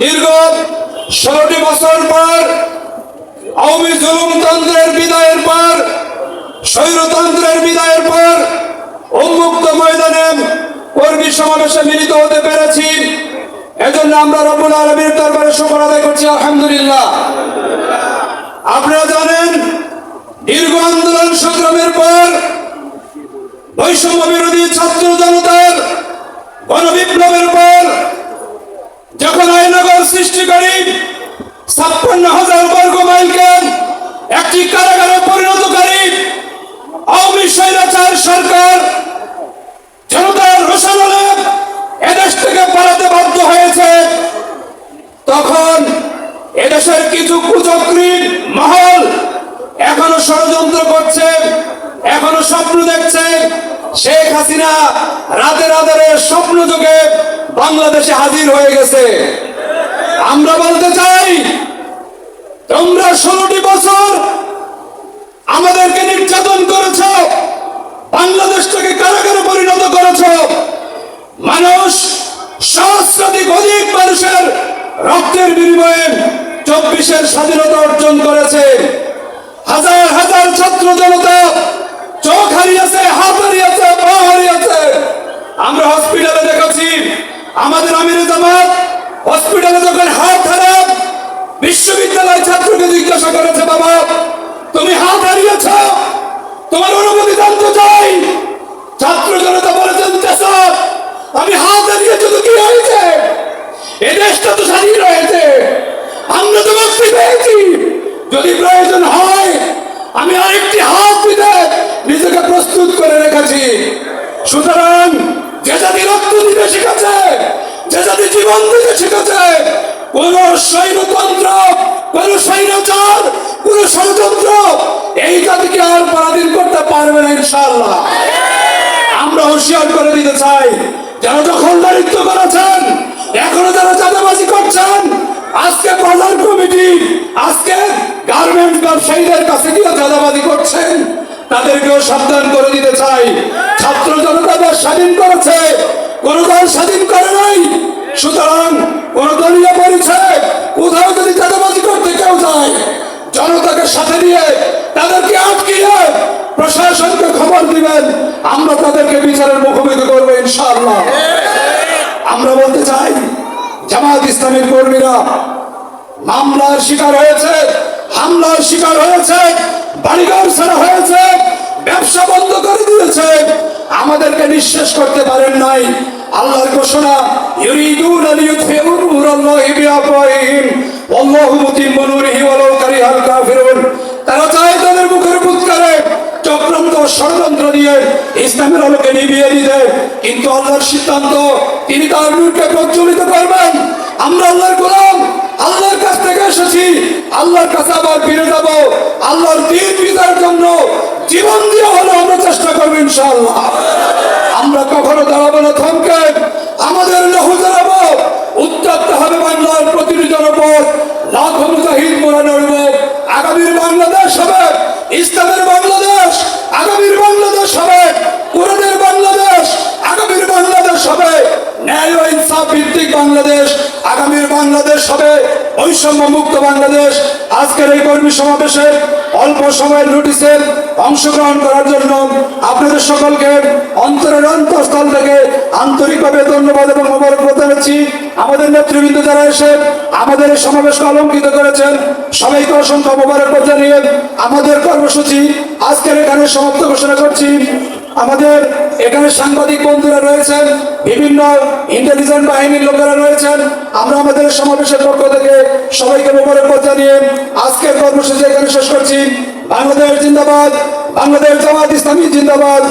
দীর্ঘ ষোলোটি বছর পর আওয়ামী জুলুমতন্ত্রের বিদায়ের পর, স্বৈরতন্ত্রের বিদায়ের পর উন্মুক্ত ময়দানে কর্মী সমাবেশে মিলিত হতে পেরেছি। এজন্য আমরা রব্বুল আলমীর দরবারে শুকর আদায় করছি, আলহামদুলিল্লাহ। আপনারা জানেন, দীর্ঘ আন্দোলন সংগ্রামের পর বৈষম্য বিরোধী ছাত্র জনতার গণবিপ্লবের পর সৃষ্টি করি ছাপ্পান্ন হাজার বর্গ মাইলকে একটি কারাগারে পরিণত করি আওয়ামী সরকার, জনতার এদেশ থেকে পালাতে বাধ্য হয়েছে। তখন এদেশের কিছু কুচক্রী মহল এখনও ষড়যন্ত্র করছে, এখনও স্বপ্ন দেখছে। শেখ হাসিনা রাতের আধারে স্বপ্ন যুগে বাংলাদেশে হাজির হয়ে গেছে। আমরা বলতে চাই, তোমরা ষোলোটি বছর আমাদেরকে নির্যাতন করেছ, বাংলাদেশটাকে কারাগারে পরিণত করেছ। মানুষ সহস্রাধিক অধিক মানুষের রক্তের বিনিময়ে চব্বিশের স্বাধীনতা অর্জন করেছে। হাজার হাজার ছাত্র জনতা চোখ হারিয়েছে, হাত হারিয়েছে, পা হারিয়েছে। আমরা হসপিটালে দেখেছি, আমাদের আমির জামাত হসপিটালে হারিয়েছ তোমার অনুমতি জানতে চাই। ছাত্র জনতা বলেছেন আমি হাত হারিয়েছি তো কি হয়েছে? এ দেশটা তো স্বাধীন হয়েছে আমরা তো মুক্তি পেয়েছি। যদি প্রয়োজন হয়, আমি আরেকটি হাত দিতে নিজেকে প্রস্তুত করে রেখেছি। সুতরাং যে জাতি রক্ত দিতে শিখেছে, যে জাতি জীবন দিতে শিখেছে কোন সৈন্যতন্ত্র, কোন হুঁশিয়ার করে দিতে চাই, যারা দখলদারিত্ব করেছেন, এখনও যারা চাঁদাবাজি করছেন, আজকে বাজার কমিটি, আজকে গার্মেন্ট ব্যবসায়ীদের কাছে গিয়ে চাঁদাবাজি করছেন, তাদেরকেও সাবধান করে দিতে চাই। ছাত্র জনতা স্বাধীন করেছে, কোন স্বাধীন করে নাই দিবেন আমরা তাদেরকে বিচারের মুখোমুখি করব ইনশাআল্লাহ। আমরা বলতে চাই, জামাত ইসলামের কর্মীরা, মামলার শিকার হয়েছে, হামলার শিকার হয়েছে, বাড়িঘর ছাড়া হয়েছে, ব্যবসা বন্ধ করে দিয়েছে। আমাদেরকে নিঃশেষ করতে পারেন নাই। আল্লাহর ঘোষণা, ইউরিদুন লিইউতফিউ নূরাল্লাহি বিআফওয়াহিহিম, ওয়াল্লাহু মুতিম্মু নূরিহি ওয়ালাউ ইসলামের আলোকে নিভিয়ে দিতে। কিন্তু আল্লাহর সিদ্ধান্ত, তিনি তার নূরকে প্রজ্বলিত করবেন। আমরা আল্লাহর গোলাম, আল্লাহর কাছ থেকে এসেছি। আল্লাহর কাছে আবার ফিরে যাব। আল্লাহর দিন বিদার জন্য জীবন দিয়ে হলো আমরা চেষ্টা করব ইনশাআল্লাহ। আমরা কখনো দাঁড়াবো না, থমকে। আমাদের লহু দাঁড়াবো উত্তপ্ত হবে বাংলার প্রতিটি জনপদ। লাখো মুজাহিদ মোড়ানো আগামীর বাংলাদেশ হবে। ইসলামের বাংলাদেশ আগামীর বাংলাদেশ হবে কোরআনের বাংলাদেশ আগামীর বাংলাদেশ হবে ন্যায় ও ইনসাফ ভিত্তিক বাংলাদেশ আগামীর বাংলাদেশ হবে বৈষম্য মুক্ত বাংলাদেশ। আজকের এই কর্মী সমাবেশে অল্প সময়ের নোটিসে অংশগ্রহণ করার জন্য আপনাদের সকলকে অন্তরের অন্তঃস্থল থেকে আন্তরিকভাবে ধন্যবাদ এবং মোবারকবাদ জানাচ্ছি। আমাদের নেতৃবৃন্দ যারা এসে আমাদের এই সমাবেশকে অলঙ্কিত করেছেন, সবাইকে অসংখ্য মোবারকবাদ জানিয়ে আমাদের কর্মসূচি আজকের এখানে সমাপ্ত ঘোষণা করছি। আমাদের এখানে সাংবাদিক বন্ধুরা রয়েছেন, বিভিন্ন ইন্টেলিজেন্ট বাহিনীর লোকেরা রয়েছেন। আমরা আমাদের সমাবেশের পক্ষ থেকে সবাইকে মোবারকবাদ জানিয়ে আজকের কর্মসূচি এখানে শেষ করছি। বাংলাদেশ জিন্দাবাদ, বাংলাদেশ জামাত ইসলামী জিন্দাবাদ